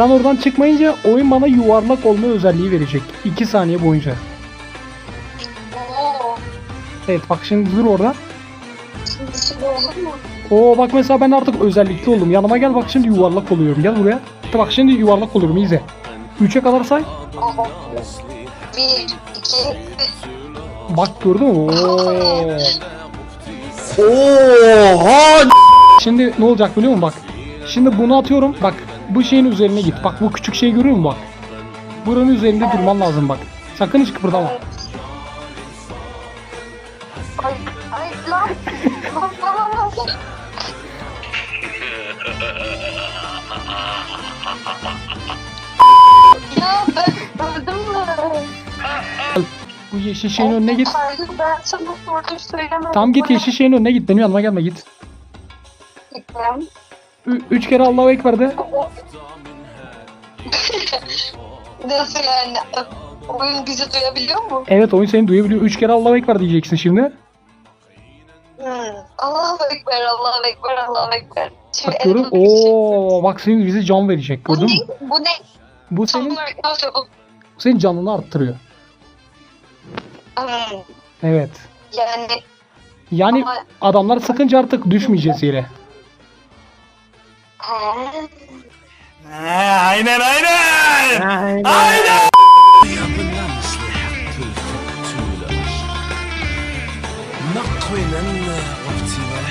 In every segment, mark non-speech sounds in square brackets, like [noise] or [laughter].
Sen oradan çıkmayınca oyun bana yuvarlak olma özelliği verecek. 2 saniye boyunca. Evet bak şimdi dur orada. Oo bak mesela ben artık özellikli oldum. Yanıma gel bak şimdi yuvarlak oluyorum. Gel buraya. Bak şimdi yuvarlak oluyorum izle. 3'e kadar say. Oo. Bir, iki, üç. Bak gördün mü? Oo. Oha! Şimdi ne olacak biliyor musun bak. Şimdi bunu atıyorum. Bak bu şeyin üzerine git. Bak bu küçük şeyi görüyor musun bak. Buranın üzerinde durman lazım bak. Sakın hiç kıpırdama. Ay, ay lan. Lan, lan, lan, lan. Ya ben öldüm mü? Bu yeşil şeyin önüne git. Hayır ben sana vurdum söylemedim. Tam git yeşil şeyin önüne git. Benim yanıma gelme git. Gitmem. Ü- üç kere Allahu Ekber de. [laughs] Nasıl yani? Oyun bizi duyabiliyor mu? Evet oyun seni duyabiliyor. Üç kere Allahu Ekber diyeceksin şimdi. Hmm. Allahu Ekber, Allahu Ekber, Allahu Ekber. Şimdi Bak görün. elimi şey- Oo bak senin bizi can verecek. Bu Gördün mü? ne? Bu ne? Bu Tam senin, olarak bu? senin canını arttırıyor. Hmm. Evet. Yani Yani ama... adamlar sıkınca artık düşmeyeceğiz yere aynen aynen. Aynen.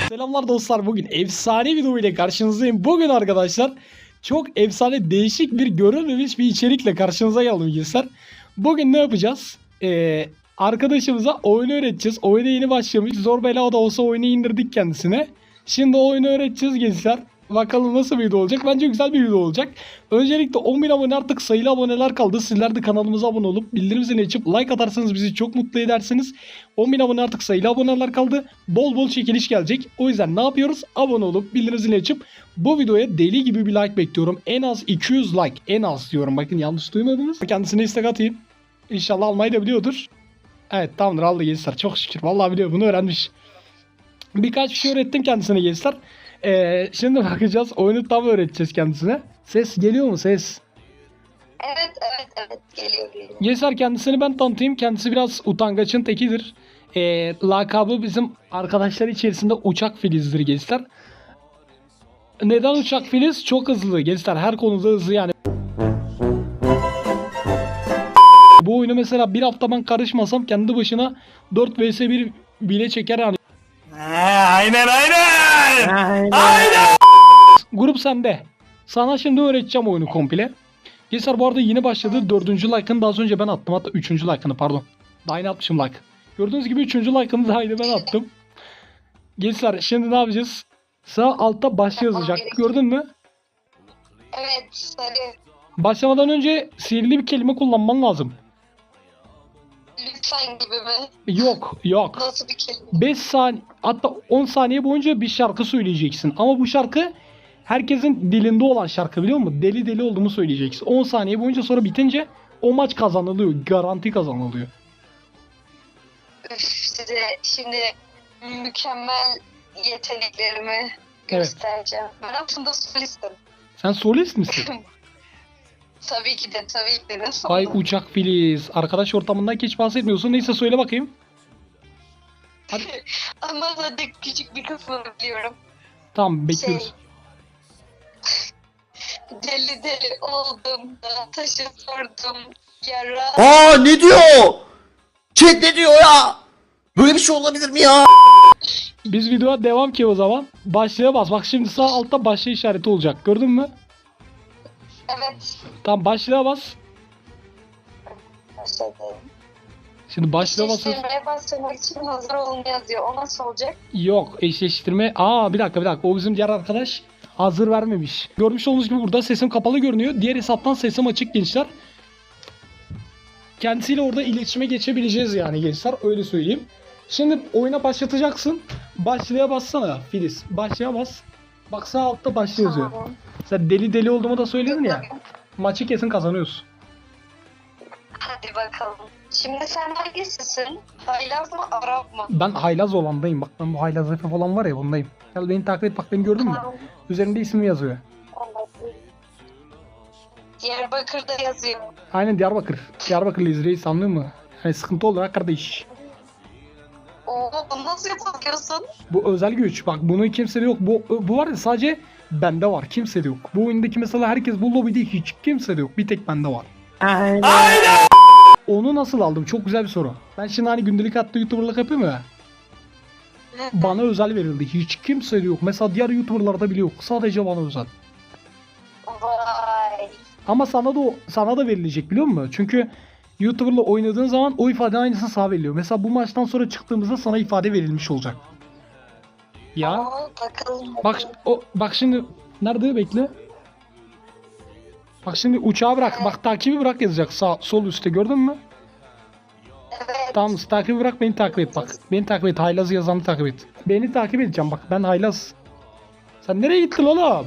Selamlar dostlar bugün efsane video ile karşınızdayım. Bugün arkadaşlar çok efsane değişik bir görünmemiş bir içerikle karşınıza geldim gençler. Bugün ne yapacağız? Ee, arkadaşımıza oyunu öğreteceğiz. Oyuna yeni başlamış. Zor bela da olsa oyunu indirdik kendisine. Şimdi oyunu öğreteceğiz gençler. Bakalım nasıl bir video olacak. Bence güzel bir video olacak. Öncelikle 10.000 abone artık sayılı aboneler kaldı. Sizler de kanalımıza abone olup bildirim zilini açıp like atarsanız bizi çok mutlu edersiniz. 10.000 abone artık sayılı aboneler kaldı. Bol bol çekiliş gelecek. O yüzden ne yapıyoruz? Abone olup bildirim zilini açıp bu videoya deli gibi bir like bekliyorum. En az 200 like. En az diyorum. Bakın yanlış duymadınız. Kendisine istek atayım. İnşallah almayı da biliyordur. Evet tamamdır aldı gençler. Çok şükür. Vallahi biliyor bunu öğrenmiş. Birkaç bir şey öğrettim kendisine gençler. Ee, şimdi bakacağız. Oyunu tam öğreteceğiz kendisine. Ses geliyor mu ses? Evet, evet, evet. Geliyor, geliyor. Gençler kendisini ben tanıtayım. Kendisi biraz utangaçın tekidir. Ee, lakabı bizim arkadaşlar içerisinde uçak filizdir gençler. Neden uçak filiz? Çok hızlı gençler. Her konuda hızlı yani. Bu oyunu mesela bir hafta ben karışmasam kendi başına 4 vs 1 bile çeker yani. Aynen aynen! Grup sende. Sana şimdi öğreteceğim oyunu komple. Gençler bu arada yeni başladı. Dördüncü like'ını daha az önce ben attım. Hatta üçüncü like'ını pardon. Daha yeni atmışım like. Gördüğünüz gibi üçüncü like'ını daha yeni ben attım. Gençler şimdi ne yapacağız? Sağ altta başla yazacak. Gördün mü? Evet, sarı. Başlamadan önce sihirli bir kelime kullanman lazım. Lütfen gibi mi? Yok yok. Nasıl bir kelime? 5 saniye hatta 10 saniye boyunca bir şarkı söyleyeceksin. Ama bu şarkı herkesin dilinde olan şarkı biliyor musun? Deli deli olduğumu söyleyeceksin. 10 saniye boyunca sonra bitince o maç kazanılıyor. Garanti kazanılıyor. Üf, size şimdi mükemmel yeteneklerimi Evet. göstereceğim. Ben aslında solistim. Sen solist misin? [laughs] Tabii ki de, tabii ki de. Nasıl Vay uçak filiz. Arkadaş ortamından hiç bahsetmiyorsun. Neyse söyle bakayım. [laughs] Ama zaten küçük bir kısmını biliyorum. Tamam bekliyoruz. [laughs] Deli deli oldum da taşı sordum yara. Aa ne diyor? Chat ne diyor ya? Böyle bir şey olabilir mi ya? Biz videoya devam ki o zaman. Başlaya bas. Bak şimdi sağ altta başla işareti olacak. Gördün mü? Evet. Tamam başlaya bas. Başladım. Şimdi başlaya basıyorsun. Eşleştirmeye başlamak için hazır olun yazıyor. O nasıl olacak? Yok eşleştirme. Aa bir dakika bir dakika. O bizim diğer arkadaş hazır vermemiş. Görmüş olduğunuz gibi burada sesim kapalı görünüyor. Diğer hesaptan sesim açık gençler. Kendisiyle orada iletişime geçebileceğiz yani gençler. Öyle söyleyeyim. Şimdi oyuna başlatacaksın. Başlaya bassana Filiz. Başlaya bas. Bak sağ altta başla yazıyor. Tamam. Sen deli deli olduğumu da söyledin ya. Maçı kesin kazanıyorsun. Hadi bakalım. Şimdi sen hangisisin? Haylaz mı, Arap mı? Ben haylaz olandayım. Bak ben bu haylaz Efe falan var ya bundayım. Gel beni takip et bak beni gördün mü? Tamam. Üzerinde ismi yazıyor. Diyarbakır'da yazıyor. Aynen Diyarbakır. Diyarbakırlıyız reis anlıyor musun? Yani sıkıntı olur ha kardeş. Oo nasıl yapabiliyorsun? Bu özel güç. Bak bunun kimsede yok. Bu, bu var ya sadece bende var. Kimsede yok. Bu oyundaki mesela herkes bu lobide hiç kimsede yok. Bir tek bende var. Onu nasıl aldım? Çok güzel bir soru. Ben şimdi hani gündelik hatta YouTuber'lık yapıyorum ya. Bana özel verildi. Hiç kimsede yok. Mesela diğer YouTuber'larda bile yok. Sadece bana özel. Vay. Ama sana da sana da verilecek biliyor musun? Çünkü YouTuber'la oynadığın zaman o ifade aynısı sana veriliyor. Mesela bu maçtan sonra çıktığımızda sana ifade verilmiş olacak. Ya Oo, bakalım. bak o bak şimdi nerede bekle. Bak şimdi uçağı bırak. Bak takibi bırak yazacak sağ sol üstte gördün mü? Evet. Tamam takibi bırak beni takip et bak. Beni takip et. Haylaz yazanı takip et. Beni takip edeceğim bak ben Haylaz. Sen nereye gittin oğlum?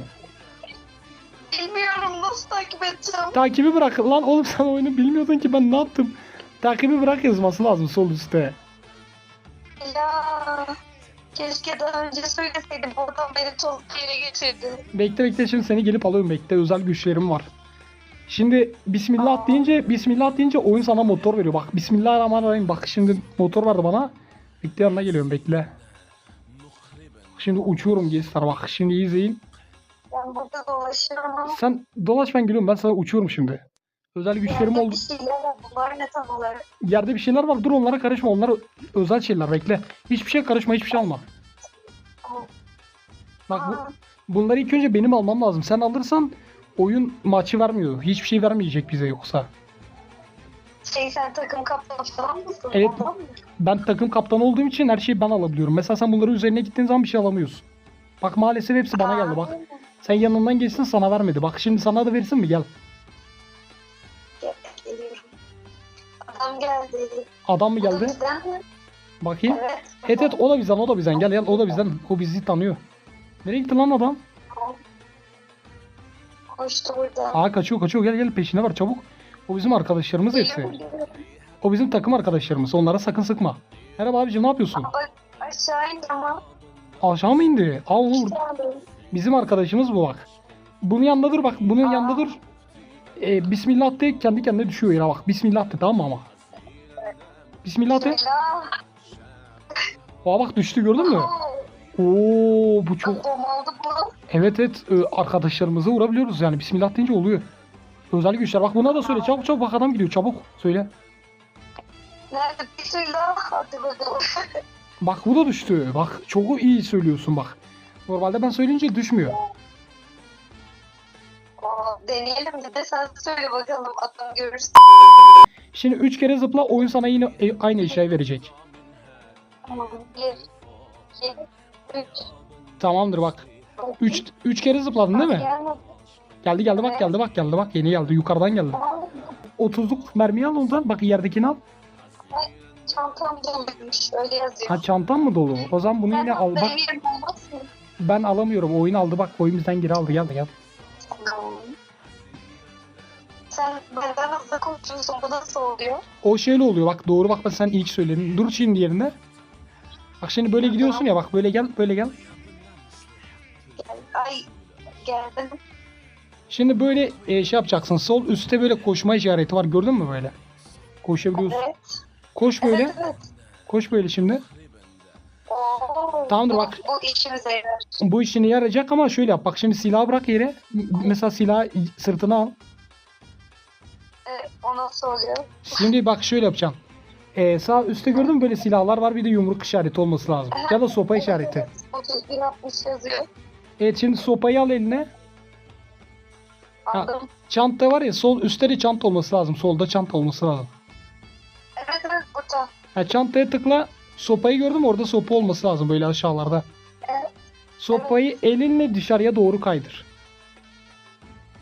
Edeceğim. Takibi bırak. Lan oğlum sen oyunu bilmiyordun ki ben ne yaptım? Takibi bırak yazması lazım sol üstte. Ya. Keşke daha önce söyleseydim. Oradan beni çok yere getirdi. Bekle bekle şimdi seni gelip alıyorum bekle özel güçlerim var. Şimdi Bismillah deyince Bismillah deyince oyun sana motor veriyor. Bak Bismillahirrahmanirrahim. Bak şimdi motor verdi bana. Bekle yanına geliyorum bekle. Şimdi uçuyorum gençler bak şimdi izleyin. Ben burada dolaşıyorum ama. Sen dolaş ben geliyorum ben sana uçuyorum şimdi. Özel güçlerim oldu. Bir şeyler var. Bunlar ne tam olarak? Yerde bir şeyler var dur onlara karışma onlar özel şeyler bekle. Hiçbir şey karışma hiçbir şey alma. Bak bu, Aa, bunları ilk önce benim almam lazım. Sen alırsan oyun maçı vermiyor. Hiçbir şey vermeyecek bize yoksa. Şey sen takım kaptanı falan mısın? Evet. Ondan mı? Ben takım kaptanı olduğum için her şeyi ben alabiliyorum. Mesela sen bunların üzerine gittiğin zaman bir şey alamıyorsun. Bak maalesef hepsi bana geldi bak. Sen yanından geçsin sana vermedi. Bak şimdi sana da versin mi gel. Geliyorum. Adam geldi. Adam mı geldi? bizden mi? Bakayım. Evet. Evet evet o da bizden o da bizden. Gel gel o da bizden. O bizi tanıyor. Nereye gitti lan adam? Koştu burada. Aa kaçıyor kaçıyor gel gel peşine var çabuk. O bizim arkadaşlarımız hepsi. O bizim takım arkadaşlarımız. Onlara sakın sıkma. Merhaba abicim ne yapıyorsun? Bak aşağı indi ama. Aşağı mı indi? Aa oğlum Aşağı bizim arkadaşımız bu bak. Bunun yanında dur bak. Bunun yanında dur. Ee, Bismillah de kendi kendine düşüyor yere bak. Bismillah de tamam mı ama? Bismillah de. Aa bak düştü gördün mü? Oo bu çok. Evet evet arkadaşlarımızı vurabiliyoruz yani. Bismillah deyince oluyor. Özel güçler. Bak buna da söyle. Çabuk çabuk bak adam gidiyor. Çabuk söyle. Bismillah? Bak bu da düştü. Bak çok iyi söylüyorsun bak. Normalde ben söyleyince düşmüyor. Oo, deneyelim bir de sen söyle bakalım. Adam görürsün. Şimdi 3 kere zıpla oyun sana yine e, aynı eşyayı verecek. Tamam. Bir, iki, üç. Tamamdır bak. 3 3 kere zıpladın değil mi? Gelmedi. Geldi geldi bak geldi bak geldi bak yeni geldi yukarıdan geldi. Tamam. 30'luk mermiyi al ondan bak yerdekini al. Çantam doluymuş. Öyle yazıyor. Ha çantan mı dolu? O zaman bunu yine al bak. Benim yerim olmaz mı? Ben alamıyorum. Oyun aldı bak. Oyun bizden geri aldı. Gel gel. Sen benden hızlı konuşuyorsun. Bu nasıl oluyor? O şöyle oluyor bak doğru bak sen ilk söyledin. Dur şimdi yerinde. Bak şimdi böyle gidiyorsun ya bak böyle gel böyle gel. Gel. Ay geldim. Şimdi böyle e, şey yapacaksın. Sol üstte böyle koşma işareti var. Gördün mü böyle? Koşabiliyorsun. Evet. Koş böyle. Evet evet. Koş böyle şimdi. Oo, Tamamdır, bu- bak. Bu işimize yarar. Bu işini yarayacak ama şöyle yap. Bak şimdi silahı bırak yere. Mesela silahı sırtına al. Evet, o nasıl oluyor? Şimdi bak şöyle yapacaksın. E, sağ üstte gördün mü böyle silahlar var. Bir de yumruk işareti olması lazım. Ya da sopa işareti. 3160 yazıyor. Evet şimdi sopayı al eline. Ha. Aldım. Çanta var ya sol üstte de çanta olması lazım. Solda çanta olması lazım. Evet evet burada. Ha, çantaya tıkla. Sopayı gördün mü? Orada sopa olması lazım böyle aşağılarda. Sopayı elinle dışarıya doğru kaydır.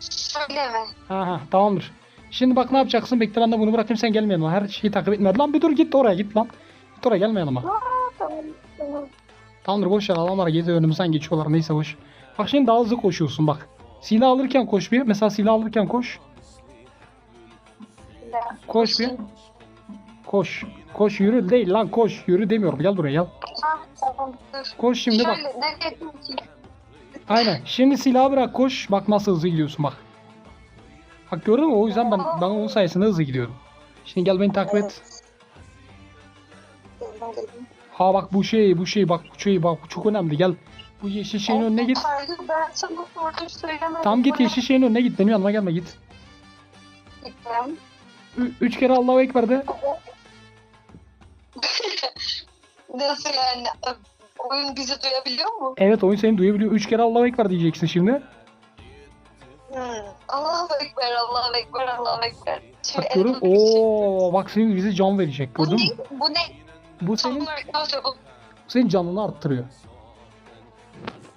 Şöyle mi? Ha ha tamamdır. Şimdi bak ne yapacaksın? Bekle ben de bunu bırakayım sen gelme yanıma. Her şeyi takip etme. Lan bir dur git oraya git lan. Git oraya gelme yanıma. Tamamdır boş ver adamlar geziyor önümüzden geçiyorlar neyse boş. Bak şimdi daha hızlı koşuyorsun bak. Silah alırken koş bir. Mesela silah alırken koş. Koş bir. Koş. Koş yürü değil lan koş. Yürü demiyorum gel buraya gel. Tamam. Koş şimdi bak. Aynen. Şimdi silahı bırak koş. Bak nasıl hızlı gidiyorsun bak. Bak gördün mü? O yüzden ben ben onun sayesinde hızlı gidiyorum. Şimdi gel beni takip et. Ha bak bu şey bu şey bak bu şey bak bu çok önemli gel. Bu yeşil şeyin önüne git. Tam git yeşil şeyin önüne git. Benim yanıma gelme git. Gittim. Üç kere Allahu Ekber de. Nasıl [laughs] yani? Oyun bizi duyabiliyor mu? Evet oyun seni duyabiliyor. Üç kere Allahu Ekber diyeceksin şimdi. Hmm. Allahu Ekber, Allahu Ekber, Allahu Ekber. Şimdi Bak elime bir şey- bak senin bize can verecek gördün mü? ne? Bu ne? Bu senin bu? senin canını arttırıyor.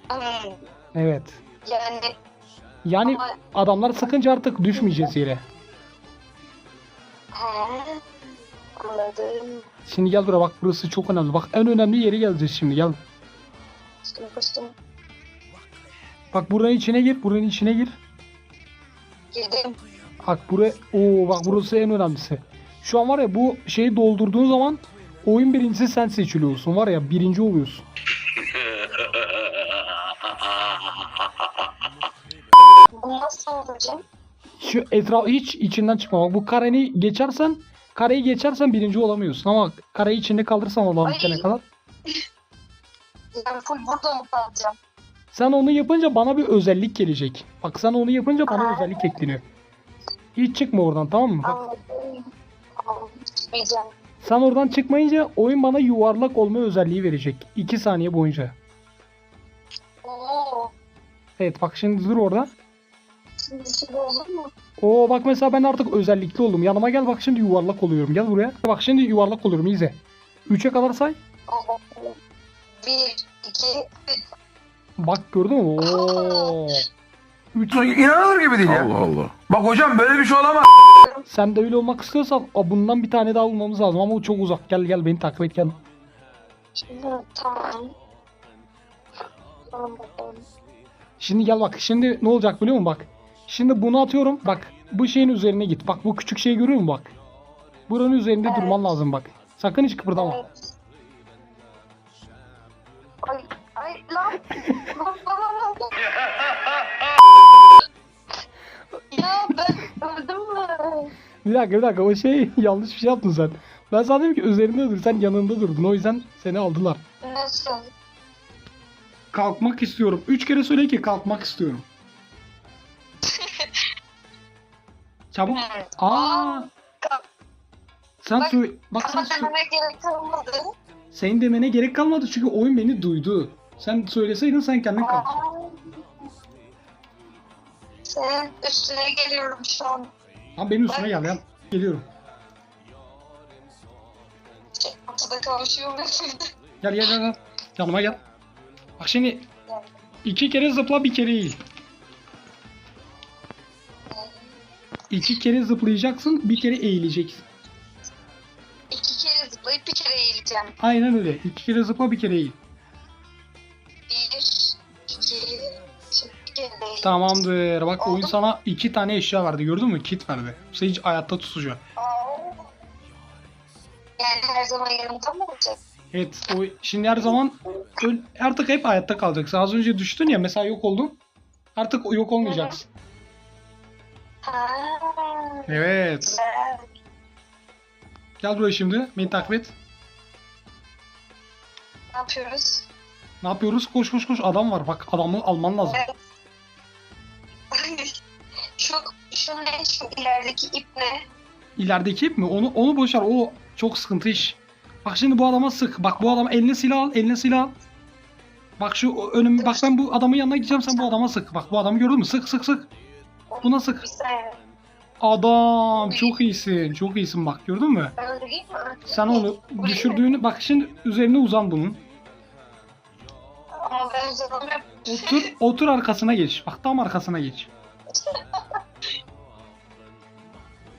Hmm. Evet. Yani Yani ama... adamlar sıkınca artık düşmeyeceğiz yere. He. Anladım. Şimdi gel buraya bak burası çok önemli. Bak en önemli yere geleceğiz şimdi gel. Koştum. Bak buranın içine gir, buranın içine gir. Girdim. Bak buraya, oo bak burası en önemlisi. Şu an var ya bu şeyi doldurduğun zaman oyun birincisi sen seçiliyorsun var ya birinci oluyorsun. Bu nasıl olacak? Şu etraf hiç içinden çıkma. Bak bu kareni geçersen kareyi geçersen birinci olamıyorsun ama kareyi içinde kaldırırsan Allah'ın Ay. bitene kadar. Ben full burada mı kalacağım? Sen onu yapınca bana bir özellik gelecek. Bak sen onu yapınca bana Aa. özellik ekleniyor. Hiç çıkma oradan tamam mı? Bak. Çıkmayacağım. sen oradan çıkmayınca oyun bana yuvarlak olma özelliği verecek. 2 saniye boyunca. Oo. Evet bak şimdi dur orada. Şimdi şimdi olur mu? Oo bak mesela ben artık özellikli oldum. Yanıma gel bak şimdi yuvarlak oluyorum. Gel buraya. Bak şimdi yuvarlak oluyorum izle. 3'e kadar say. Allah. Bir, iki, üç. Bak gördün mü? Oo. 3 İnanılır gibi değil ya. Allah Allah. Bak hocam böyle bir şey olamaz. Sen de öyle olmak istiyorsan aa, bundan bir tane daha bulmamız lazım ama o çok uzak. Gel gel beni takip et gel. Şimdi tamam. Tamam bakalım. Şimdi gel bak. Şimdi ne olacak biliyor musun bak. Şimdi bunu atıyorum. Bak bu şeyin üzerine git. Bak bu küçük şeyi görüyor musun bak. Buranın üzerinde Evet. durman lazım bak. Sakın hiç kıpırdama. Evet. Ay, ay lan. lan, lan, lan, lan. ya ben öldüm mü? Bir dakika bir dakika o şey [laughs] yanlış bir şey yaptın sen. Ben sana dedim ki üzerinde dur sen yanında durdun o yüzden seni aldılar. Nasıl? Kalkmak istiyorum. Üç kere söyle ki kalkmak istiyorum. Çabuk. Aa. Sen Bak, söyle. Bak sen Ama dememe gerek kalmadı. Senin demene gerek kalmadı çünkü oyun beni duydu. Sen söyleseydin sen kendin kalk. Aa. Senin üstüne geliyorum şu an. Lan benim üstüme gel ya. Geliyorum. Ortada kavuşuyorum gel gel. gel. Yanıma gel. Bak şimdi iki kere zıpla bir kere eğil. İki kere zıplayacaksın bir kere eğileceksin. İki kere zıplayıp bir kere eğileceğim. Aynen öyle. İki kere zıpla bir kere eğil. Bir, iki, bir kere eğileceğim. Tamamdır. Bak oyun Oldu. sana iki tane eşya verdi gördün mü? Kit verdi. Seni hiç hayatta. Aa. Yani her zaman yanımda mı olacak? Evet o şimdi her zaman artık hep hayatta kalacaksın. Az önce düştün ya mesela yok oldun. Artık yok olmayacaksın. Evet. Gel buraya şimdi. Beni takip et. Ne yapıyoruz? Ne yapıyoruz? Koş koş koş. Adam var. Bak adamı alman lazım. Evet. [laughs] şu, şu ne? Şu ilerideki ip ne? İlerideki ip mi? Onu onu boşver. O çok sıkıntı iş. Bak şimdi bu adama sık. Bak bu adam eline silah al. Eline silah al. Bak şu önüm bak ben bu adamın yanına gideceğim sen bu adama sık. Bak bu adamı gördün mü? Sık sık sık. Buna sık. Adam çok iyisin. Çok iyisin bak gördün mü? Sen onu düşürdüğünü bak şimdi üzerine uzan bunun. Otur otur arkasına geç. Bak tam arkasına geç.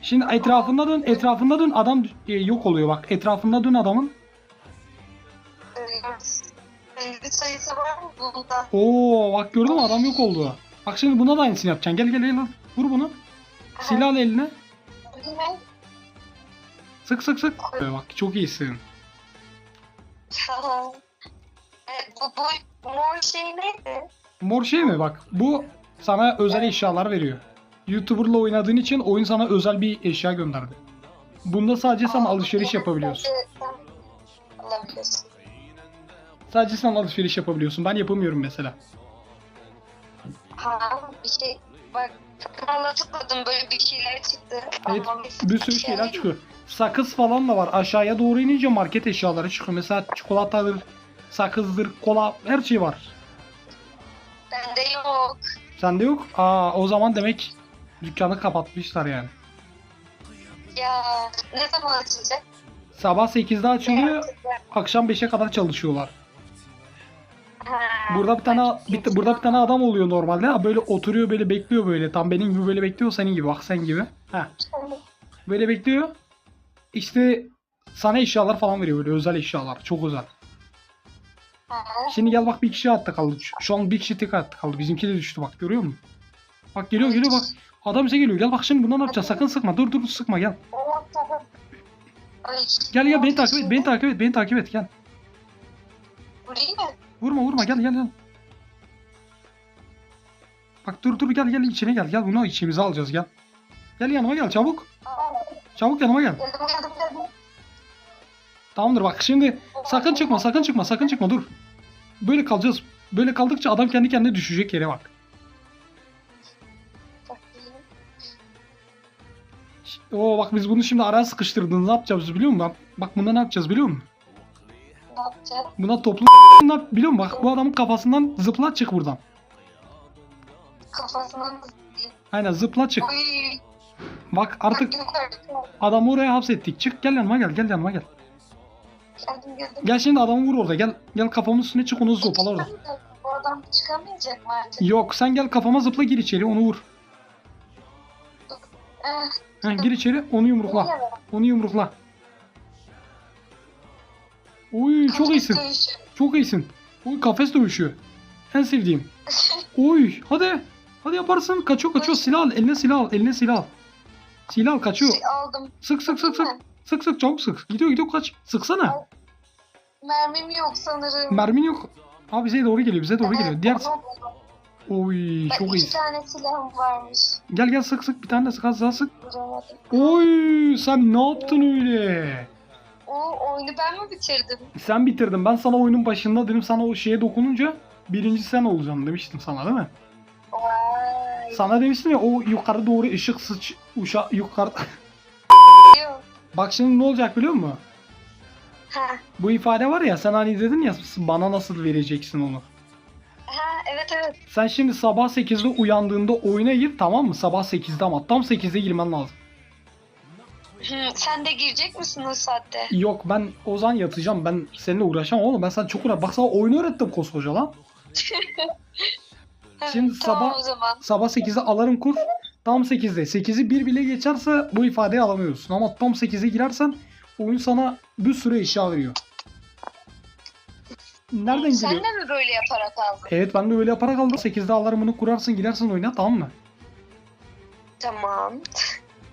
Şimdi etrafında dön, etrafında dön adam e, yok oluyor bak. Etrafında dön adamın. Bunda? Oo bak gördün mü adam yok oldu. Bak şimdi buna da aynısını yapacaksın. Gel gel gel. lan. Vur bunu. Silah al eline. Sık sık sık. Ee, Bak çok iyisin. E, bu, bu mor şey neydi? Mor şey mi bak bu sana özel eşyalar veriyor. YouTuber'la oynadığın için oyun sana özel bir eşya gönderdi. Bunda sadece sen alışveriş yapabiliyorsun. Alabiliyorsun. Sadece sen alışveriş yapabiliyorsun. Ben yapamıyorum mesela. Ha bir şey bak kanala tıkladım böyle bir şeyler çıktı. Evet, Ama bir sürü şeyler çıkıyor. Sakız falan da var. Aşağıya doğru inince market eşyaları çıkıyor. Mesela çikolatadır, sakızdır, kola her şey var. Bende yok. Sende yok. Aa o zaman demek dükkanı kapatmışlar yani. Ya ne zaman açılacak? Sabah 8'de açılıyor, akşam 5'e kadar çalışıyorlar. Burada bir tane bir, burada bir tane adam oluyor normalde. Ha, Böyle oturuyor böyle bekliyor böyle. Tam benim gibi böyle bekliyor senin gibi. Bak sen gibi. Ha. Böyle bekliyor. İşte sana eşyalar falan veriyor böyle özel eşyalar. Çok özel. Şimdi gel bak bir kişi hatta kaldı. Şu- an bir kişi tek hatta kaldı. Bizimki de düştü bak görüyor musun? Bak geliyor geliyor bak. Adam bize geliyor. Gel bak şimdi bundan ne yapacağız? Sakın sıkma. Dur dur sıkma gel. Gel gel beni takip et. Beni takip et. Beni takip et gel. Vurayım mı? Vurma vurma gel gel gel. Bak dur dur gel gel içine gel. Gel bunu içimize alacağız gel. Gel yanıma gel çabuk. Çabuk yanıma gel. Tamamdır bak şimdi sakın çıkma sakın çıkma sakın çıkma dur. Böyle kalacağız. Böyle kaldıkça adam kendi kendine düşecek yere bak. Bakayım. Ne yapacağız? Buna toplu ne yap- biliyor musun? [laughs] Bak bu adamın kafasından zıpla çık buradan. Zıplayayım? Aynen zıpla çık. Oy. Bak artık adamı oraya hapsettik. Çık gel yanıma gel gel yanıma gel. Geldim geldim. Gel şimdi adamı vur orada gel. Gel kafamın üstüne çık onu zopala orada. Bu adam çıkamayacak mı artık? Yok sen gel kafama zıpla gir içeri onu vur. Eh, Heh, gir içeri onu yumrukla. Onu yumrukla. Oy çok iyisin. Dövüşü. Çok iyisin. Oy kafes dövüşü. En sevdiğim. [laughs] Oy hadi. Hadi yaparsın. Kaçıyor kaçıyor. Silah al. Eline silah al. Eline silah al. Silah al kaçıyor. Şey aldım. Sık sık sık sık. Sık sık çabuk sık. Gidiyor gidiyor kaç. Sıksana. Mermim yok sanırım. Mermin yok. Abi bize doğru geliyor. Bize doğru geliyor. Diğer Oy çok iki iyisin. tane silahım varmış. Gel gel sık sık bir tane de sık az daha sık. Vuramadım. Oy sen ne yaptın öyle? O oyunu ben mi bitirdim? Sen bitirdin. Ben sana oyunun başında dedim sana o şeye dokununca birinci sen olacaksın demiştim sana değil mi? Vay. Sana demiştim ya o yukarı doğru ışık sıç uşa yukarı. Bak şimdi ne olacak biliyor musun? Ha. Bu ifade var ya sen hani dedin ya bana nasıl vereceksin onu. Ha evet evet. Sen şimdi sabah 8'de uyandığında oyuna gir tamam mı? Sabah 8'de ama tam 8'de girmen lazım. Hı, sen de girecek misin o saatte? Yok ben o zaman yatacağım. Ben seninle uğraşamam oğlum. Ben sana çok uğraş. Bak sana oyunu öğrettim koskoca lan. [laughs] Şimdi tamam sabah- o zaman. Sabah 8'de alarm kur. Tam 8'de. 8'i 1 bile geçerse bu ifadeyi alamıyorsun. Ama tam 8'e girersen oyun sana bir sürü eşya veriyor. Nereden Sen geliyor? de mi böyle yaparak aldın? Evet ben de öyle yaparak aldım. 8'de alarmını kurarsın girersin oyuna tamam mı? Tamam.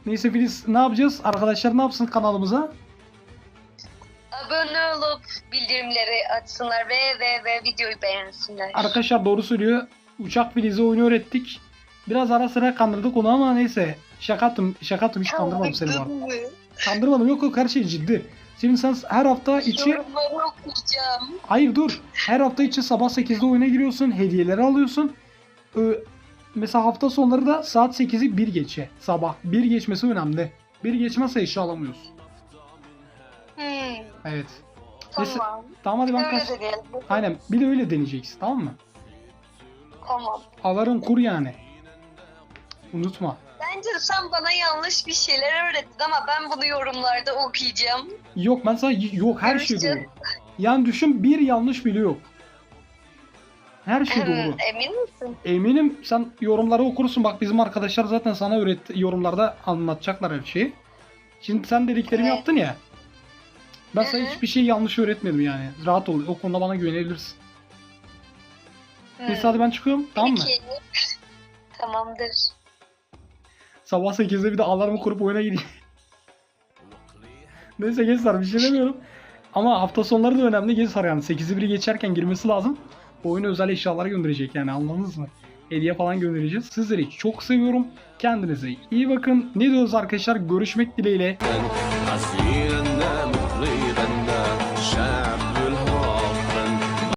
Neyse Filiz ne yapacağız? Arkadaşlar ne yapsın kanalımıza? Abone olup bildirimleri açsınlar ve ve ve videoyu beğensinler. Arkadaşlar doğru söylüyor. Uçak Filiz'e oyunu öğrettik. Biraz ara sıra kandırdık onu ama neyse. Şakattım. Şakattım hiç kandırmadım seni bu arada. Kandırmadım yok yok her şey ciddi. Şimdi sen her hafta içi... Yorumları okuyacağım. Hayır dur. Her hafta içi sabah 8'de oyuna giriyorsun. Hediyeleri alıyorsun. Ee, mesela hafta sonları da saat 8'i 1 geçe. Sabah. 1 geçmesi önemli. 1 geçmezse eşya alamıyorsun. Hmm, Evet. Tamam. Tamam hadi ben kaç. Aynen. Bir de öyle deneyeceksin tamam mı? Tamam. Alarm kur yani. Unutma. Bence sen bana yanlış bir şeyler öğrettin ama ben bunu yorumlarda okuyacağım. Yok ben sana yok her şey doğru. Yani düşün bir yanlış bile yok. Her şey doğru. Emin misin? Eminim sen yorumları okursun. Bak bizim arkadaşlar zaten sana öğretti yorumlarda anlatacaklar her şeyi. Şimdi sen dediklerimi Evet. yaptın ya. Ben sana Hı hı. hiçbir şey yanlış öğretmedim yani. Rahat ol. O konuda bana güvenebilirsin. Hmm. Neyse hadi ben çıkıyorum. Tamam mı? Peki. Tamamdır. Sabah 8'de bir de alarmı kurup oyuna gireyim. [laughs] Neyse gençler bir şey demiyorum. Ama hafta sonları da önemli gençler yani. 8'i biri geçerken girmesi lazım. Bu oyunu özel eşyalara gönderecek yani anladınız mı? Hediye falan göndereceğiz. Sizleri çok seviyorum. Kendinize iyi bakın. Ne diyoruz arkadaşlar? Görüşmek dileğiyle.